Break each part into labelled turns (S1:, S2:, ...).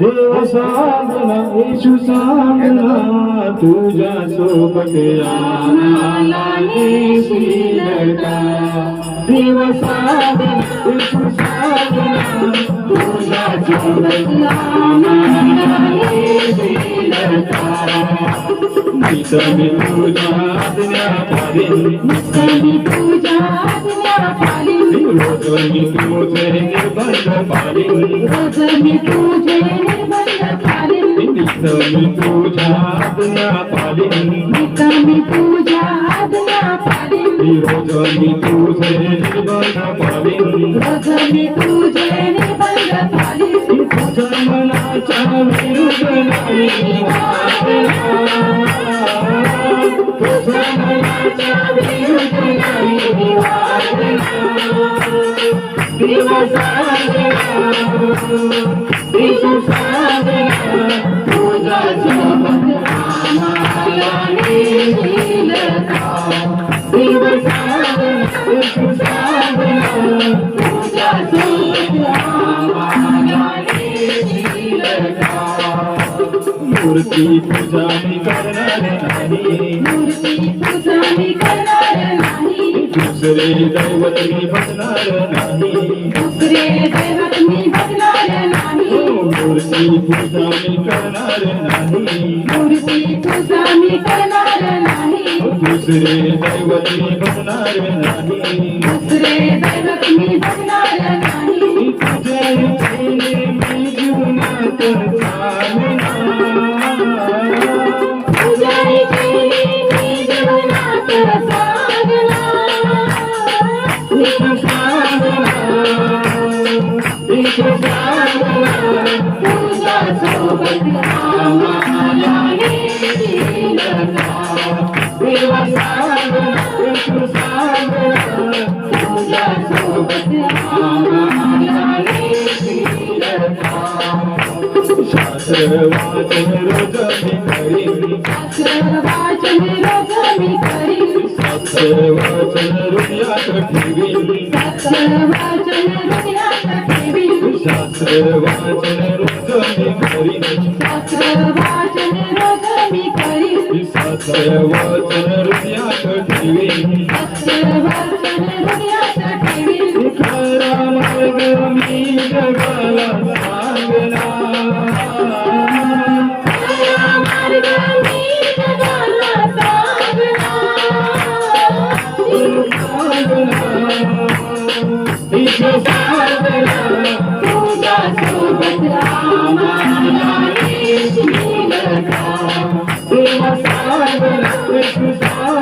S1: देवागना ना तुजा सोप देवाग मी तुझ्या आज्ञा पाळीन
S2: मी तुझ्या आज्ञा पाळीन
S1: रोज मी तुझे निर्बंध पाळीन
S2: रोज मी तुझे निर्बंध
S1: नित मी तुझ्या आज्ञा
S2: नित मी तुझ्या आज्ञा पाळीन
S1: रोज मी तुझे निर्बंध पाळीन
S2: रोज मी तुझे निर्बंध पाळीन
S1: तुझ्या मनाच्या विरुद्ध मूर्ती पूजा करणार नाही
S2: मी करणार नाही
S1: दुसरे दैवत मी बसणार नाही
S2: दुसरे दैवत मी बघणार नाही
S1: मूर्ती पूजा मी करणार नाही
S2: मूर्ती तुझा मी करणार नाही
S1: दुसरे दैवत मी बसणार नाही
S2: दुसरे दैवत मी बघणार नाही
S1: तुझ्या मी जीवनात चालणार. वाचन रोज मी करीन
S2: वाचन रोज मी करीन
S1: वाचन ठेवीन
S2: वाचन ठेवीन
S1: शास्त्र वाचन रोज मी करीन
S2: वाचन रोज मी करीन
S1: वाचन ठेवीन
S2: वाचन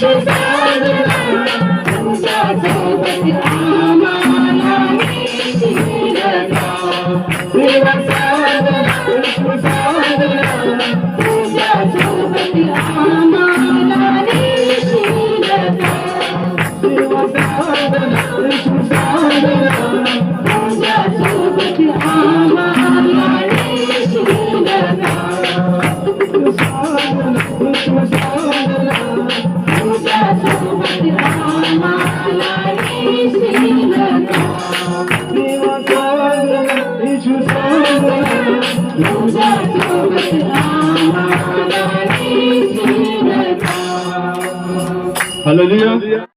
S1: Bye.